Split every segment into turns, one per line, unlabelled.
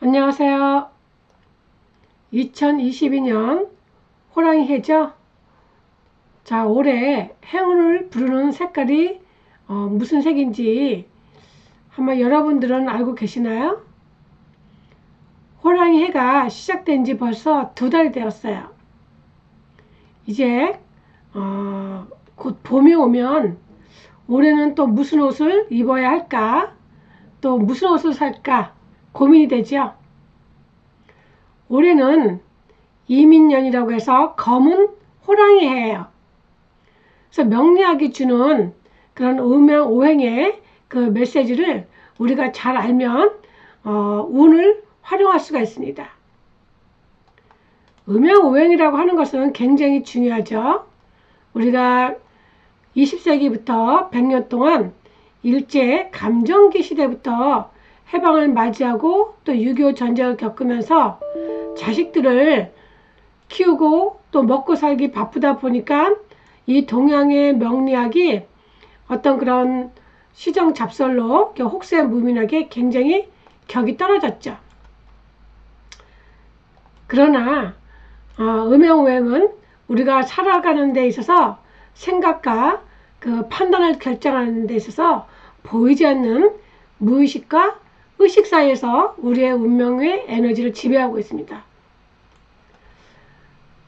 안녕하세요. 2022년 호랑이 해죠? 자, 올해 행운을 부르는 색깔이 어, 무슨 색인지 한번 여러분들은 알고 계시나요? 호랑이 해가 시작된 지 벌써 두 달이 되었어요. 이제 어, 곧 봄이 오면 올해는 또 무슨 옷을 입어야 할까? 또 무슨 옷을 살까? 고민이 되죠. 올해는 이민년이라고 해서 검은 호랑이 해예요. 그래서 명리학이 주는 그런 음양 오행의 그 메시지를 우리가 잘 알면 어, 운을 활용할 수가 있습니다. 음양 오행이라고 하는 것은 굉장히 중요하죠. 우리가 20세기부터 100년 동안 일제 감정기 시대부터 해방을 맞이하고 또 6.25 전쟁을 겪으면서 자식들을 키우고 또 먹고 살기 바쁘다 보니까 이 동양의 명리학이 어떤 그런 시정 잡설로 혹세 무민하게 굉장히 격이 떨어졌죠. 그러나 어, 음양오행은 우리가 살아가는 데 있어서 생각과 그 판단을 결정하는 데 있어서 보이지 않는 무의식과 의식 사이에서 우리의 운명의 에너지를 지배하고 있습니다.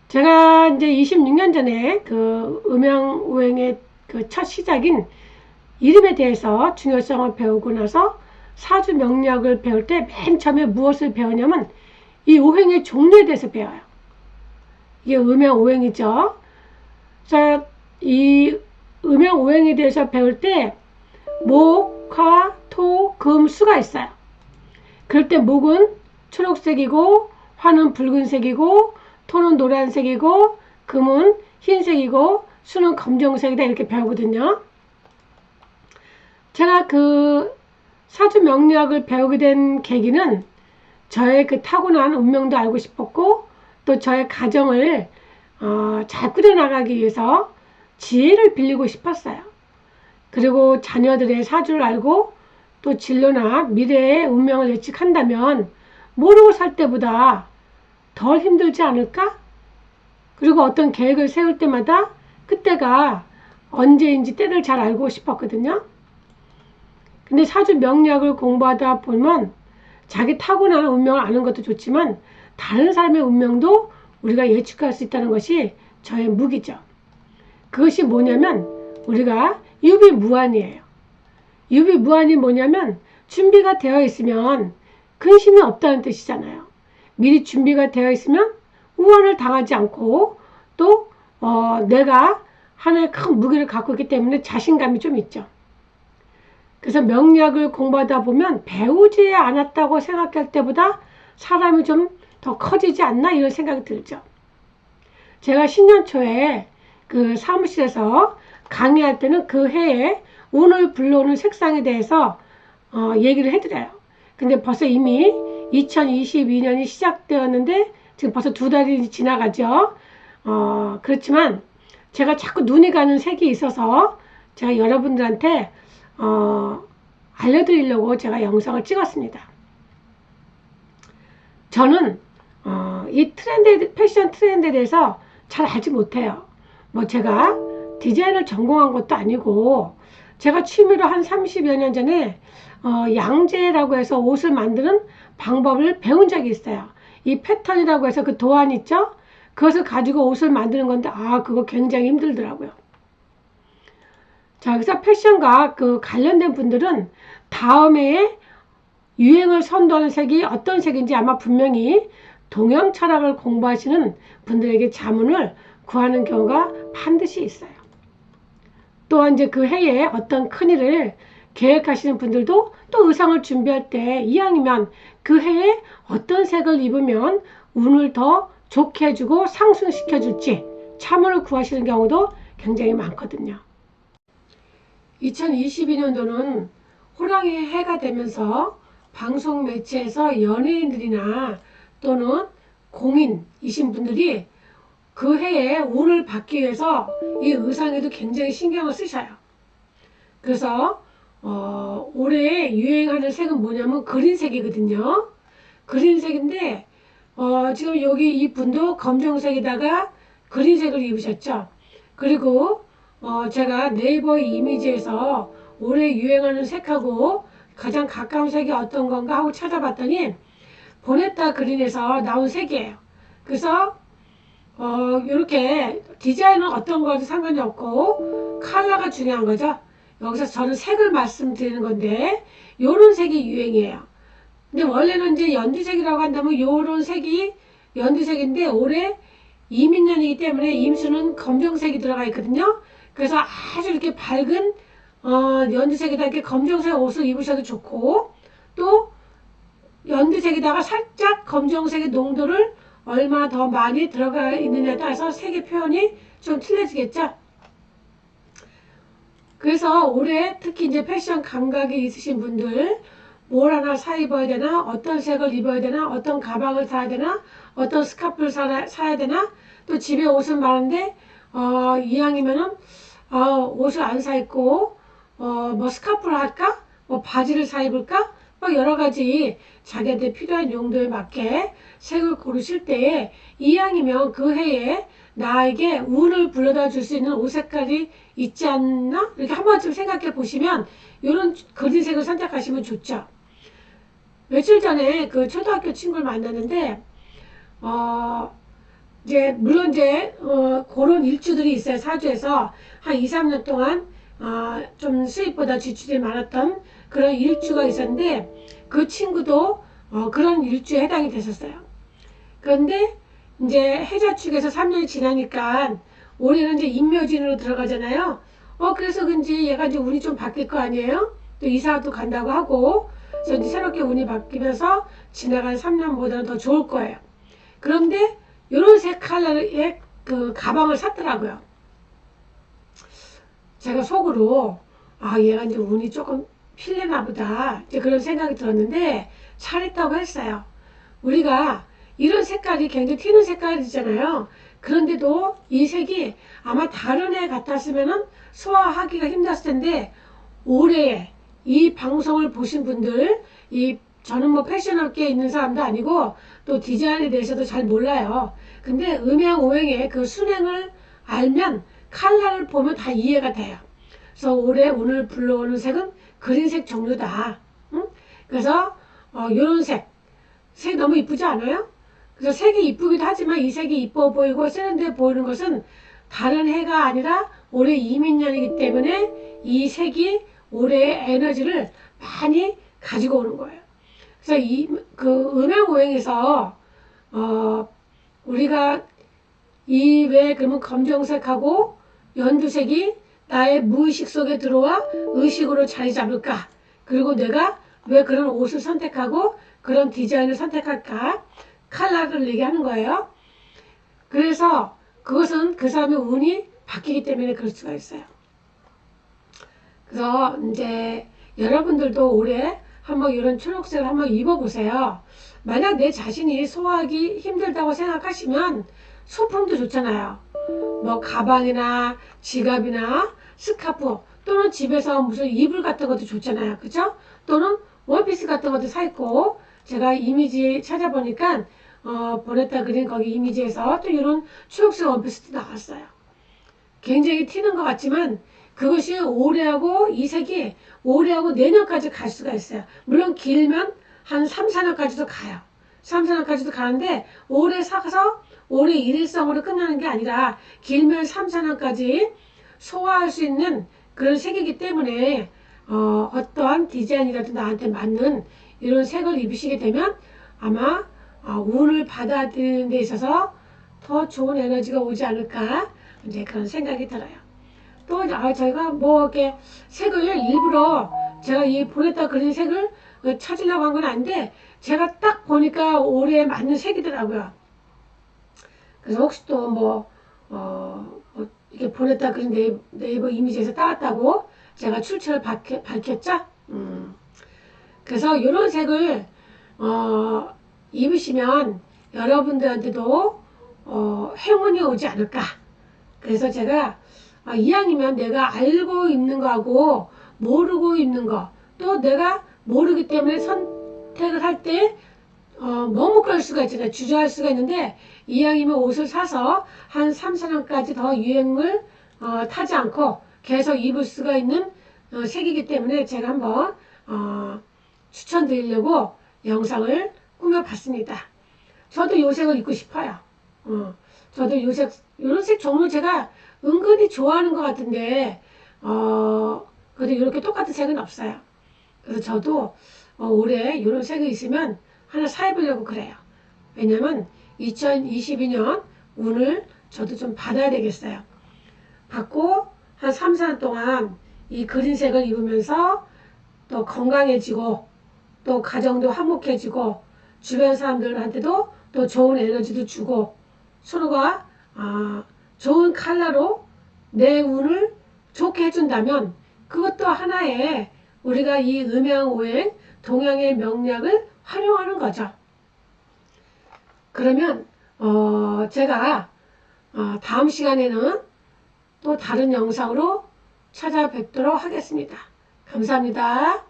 제가 이제 26년 전에 그 음양오행의 그 첫 시작인 이름에 대해서 중요성을 배우고 나서 사주 명리학을 배울 때 맨 처음에 무엇을 배우냐면 이 오행의 종류에 대해서 배워요. 이게 음양 오행이죠. 자, 이 음양 오행에 대해서 배울 때 목, 화, 토, 금, 수가 있어요. 그럴 때 목은 초록색이고 화는 붉은색이고 토는 노란색이고 금은 흰색이고 수는 검정색이다 이렇게 배우거든요. 제가 그 사주 명리학을 배우게 된 계기는 저의 그 타고난 운명도 알고 싶었고 또 저의 가정을 어, 잘 꾸려나가기 위해서 지혜를 빌리고 싶었어요. 그리고 자녀들의 사주를 알고 또 진로나 미래의 운명을 예측한다면 모르고 살 때보다 덜 힘들지 않을까? 그리고 어떤 계획을 세울 때마다 그때가 언제인지 때를 잘 알고 싶었거든요. 근데 사주 명리학을 공부하다 보면 자기 타고난 운명을 아는 것도 좋지만 다른 사람의 운명도 우리가 예측할 수 있다는 것이 저의 무기죠. 그것이 뭐냐면 우리가 유비무한이에요. 유비 무한이 뭐냐면 준비가 되어 있으면 근심이 없다는 뜻이잖아요. 미리 준비가 되어 있으면 우환을 당하지 않고 또 어, 내가 하나의 큰 무기를 갖고 있기 때문에 자신감이 좀 있죠. 그래서 명리학을 공부하다 보면 배우지 않았다고 생각할 때보다 사람이 좀 더 커지지 않나 이런 생각이 들죠. 제가 10년 초에 그 사무실에서 강의할 때는 그 해에 운을 불러오는 색상에 대해서 어, 얘기를 해드려요. 근데 벌써 이미 2022년이 시작되었는데 지금 벌써 두 달이 지나가죠. 어, 그렇지만 제가 자꾸 눈이 가는 색이 있어서 제가 여러분들한테 어, 알려드리려고 제가 영상을 찍었습니다. 저는 어, 이 트렌드, 패션 트렌드에 대해서 잘 알지 못해요. 뭐 제가 디자인을 전공한 것도 아니고 제가 취미로 한 30여 년 전에 어, 양재라고 해서 옷을 만드는 방법을 배운 적이 있어요. 이 패턴이라고 해서 그 도안 있죠? 그것을 가지고 옷을 만드는 건데 아 그거 굉장히 힘들더라고요. 자 그래서 패션과 그 관련된 분들은 다음에 유행을 선도하는 색이 어떤 색인지 아마 분명히 동양 철학을 공부하시는 분들에게 자문을 구하는 경우가 반드시 있어요. 또한 이제 그 해에 어떤 큰일을 계획하시는 분들도 또 의상을 준비할 때 이왕이면 그 해에 어떤 색을 입으면 운을 더 좋게 해주고 상승시켜 줄지 참을 구하시는 경우도 굉장히 많거든요. 2022년도는 호랑이 해가 되면서 방송 매체에서 연예인들이나 또는 공인이신 분들이 그 해에 운을 받기 위해서 이 의상에도 굉장히 신경을 쓰셔요. 그래서 어, 올해 유행하는 색은 뭐냐면 그린색이거든요. 그린색인데 어, 지금 여기 이 분도 검정색에다가 그린색을 입으셨죠. 그리고 어, 제가 네이버 이미지에서 올해 유행하는 색하고 가장 가까운 색이 어떤 건가 하고 찾아봤더니 보냈다 그린에서 나온 색이에요. 그래서 어, 이렇게 디자인은 어떤 거도 상관이 없고 컬러가 중요한 거죠. 여기서 저는 색을 말씀드리는 건데 요런 색이 유행이에요. 근데 원래는 이제 연두색이라고 한다면 요런 색이 연두색인데 올해 이민년이기 때문에 임수는 검정색이 들어가 있거든요. 그래서 아주 이렇게 밝은 어, 연두색에다 이렇게 검정색 옷을 입으셔도 좋고 또 연두색에다가 살짝 검정색의 농도를 얼마나 더 많이 들어가 있느냐에 따라서 색의 표현이 좀 틀려지겠죠. 그래서 올해 특히 이제 패션 감각이 있으신 분들 뭘 하나 사 입어야 되나 어떤 색을 입어야 되나 어떤 가방을 사야 되나 어떤 스카프를 사, 사야 되나 또 집에 옷은 많은데 어, 이왕이면은 어, 옷을 안 사 입고 어, 뭐 스카프를 할까 뭐 바지를 사 입을까 뭐 여러 가지 자기한테 필요한 용도에 맞게 색을 고르실 때에 이왕이면 그 해에 나에게 운을 불러다 줄 수 있는 옷 색깔이 있지 않나? 이렇게 한 번쯤 생각해 보시면 이런 그린색을 선택하시면 좋죠. 며칠 전에 그 초등학교 친구를 만났는데, 어, 이제, 물론 이제, 어, 그런 일주들이 있어요. 사주에서 한 2, 3년 동안, 어, 좀 수입보다 지출이 많았던 그런 일주가 있었는데, 그 친구도, 어, 그런 일주에 해당이 됐었어요. 그런데, 이제 해자 축에서 3년이 지나니까 올해는 이제 인묘진으로 들어가잖아요. 어 그래서 그런지 얘가 이제 운이 좀 바뀔 거 아니에요? 또 이사도 간다고 하고 그래서 이제 새롭게 운이 바뀌면서 지나간 3년보다는 더 좋을 거예요. 그런데 이런 색 컬러의 그 가방을 샀더라고요. 제가 속으로 아 얘가 이제 운이 조금 필레나 보다 이제 그런 생각이 들었는데 잘했다고 했어요. 우리가 이런 색깔이 굉장히 튀는 색깔이잖아요. 그런데도 이 색이 아마 다른 애 같았으면은 소화하기가 힘들었을 텐데 올해 이 방송을 보신 분들 이 저는 뭐 패션업계에 있는 사람도 아니고 또 디자인에 대해서도 잘 몰라요. 근데 음양 오행의 그 순행을 알면 칼라를 보면 다 이해가 돼요. 그래서 올해 오늘 불러오는 색은 그린색 종류다. 응? 그래서 어, 요런 색. 색 너무 이쁘지 않아요? 그래서 색이 이쁘기도 하지만 이 색이 이뻐 보이고 세련돼 보이는 것은 다른 해가 아니라 올해 이민년이기 때문에 이 색이 올해의 에너지를 많이 가지고 오는 거예요. 그래서 이 그 음양 오행에서 어 우리가 이 왜 그러면 검정색하고 연두색이 나의 무의식 속에 들어와 의식으로 자리 잡을까? 그리고 내가 왜 그런 옷을 선택하고 그런 디자인을 선택할까? 칼라를 얘기하는 거예요. 그래서 그것은 그 사람의 운이 바뀌기 때문에 그럴 수가 있어요. 그래서 이제 여러분들도 올해 한번 이런 초록색을 한번 입어보세요. 만약 내 자신이 소화하기 힘들다고 생각하시면 소품도 좋잖아요. 뭐 가방이나 지갑이나 스카프 또는 집에서 무슨 이불 같은 것도 좋잖아요. 그죠? 또는 원피스 같은 것도 사 입고 제가 이미지 찾아보니까 어, 보냈다 그린 거기 이미지에서 또 이런 초록색 원피스도 나왔어요. 굉장히 튀는 것 같지만 그것이 올해하고 이 색이 올해하고 내년까지 갈 수가 있어요. 물론 길면 한 3, 4년까지도 가요. 3, 4년까지도 가는데 올해 사서 올해 일일성으로 끝나는 게 아니라 길면 3, 4년까지 소화할 수 있는 그런 색이기 때문에 어, 어떠한 디자인이라도 나한테 맞는 이런 색을 입으시게 되면 아마 어, 운을 받아들이는 데 있어서 더 좋은 에너지가 오지 않을까 이제 그런 생각이 들어요. 또 아, 저희가 뭐 이렇게 색을 일부러 제가 이 보냈다 그린 색을 찾으려고 한 건 아닌데 제가 딱 보니까 올해 맞는 색이더라고요. 그래서 혹시 또뭐 어, 뭐 이게 보냈다 그린 네이버, 네이버 이미지에서 따왔다고 제가 출처를 밝혔, 밝혔죠. 음. 그래서 이런 색을 어, 입으시면 여러분들한테도 어, 행운이 오지 않을까. 그래서 제가 아, 이왕이면 내가 알고 있는 거하고 모르고 있는 거, 또 내가 모르기 때문에 선택을 할때 어, 그럴 수가 있잖아요. 주저할 수가 있는데 이왕이면 옷을 사서 한 3, 4년까지 더 유행을 어, 타지 않고 계속 입을 수가 있는 어, 색이기 때문에 제가 한번 어, 추천드리려고 영상을 꾸며봤습니다. 저도 요 색을 입고 싶어요. 어, 저도 요 색, 요런 색 종류 제가 은근히 좋아하는 것 같은데, 어, 그래도 이렇게 똑같은 색은 없어요. 그래서 저도 어, 올해 요런 색이 있으면 하나 사입으려고 그래요. 왜냐면 2022년 운을 저도 좀 받아야 되겠어요. 받고 한 3, 4년 동안 이 그린색을 입으면서 또 건강해지고 또 가정도 화목해지고 주변 사람들한테도 또 좋은 에너지도 주고 서로가 아, 좋은 컬러로 내 운을 좋게 해준다면 그것도 하나의 우리가 이 음양오행 동양의 명략을 활용하는 거죠. 그러면 어, 제가 어, 다음 시간에는 또 다른 영상으로 찾아뵙도록 하겠습니다. 감사합니다.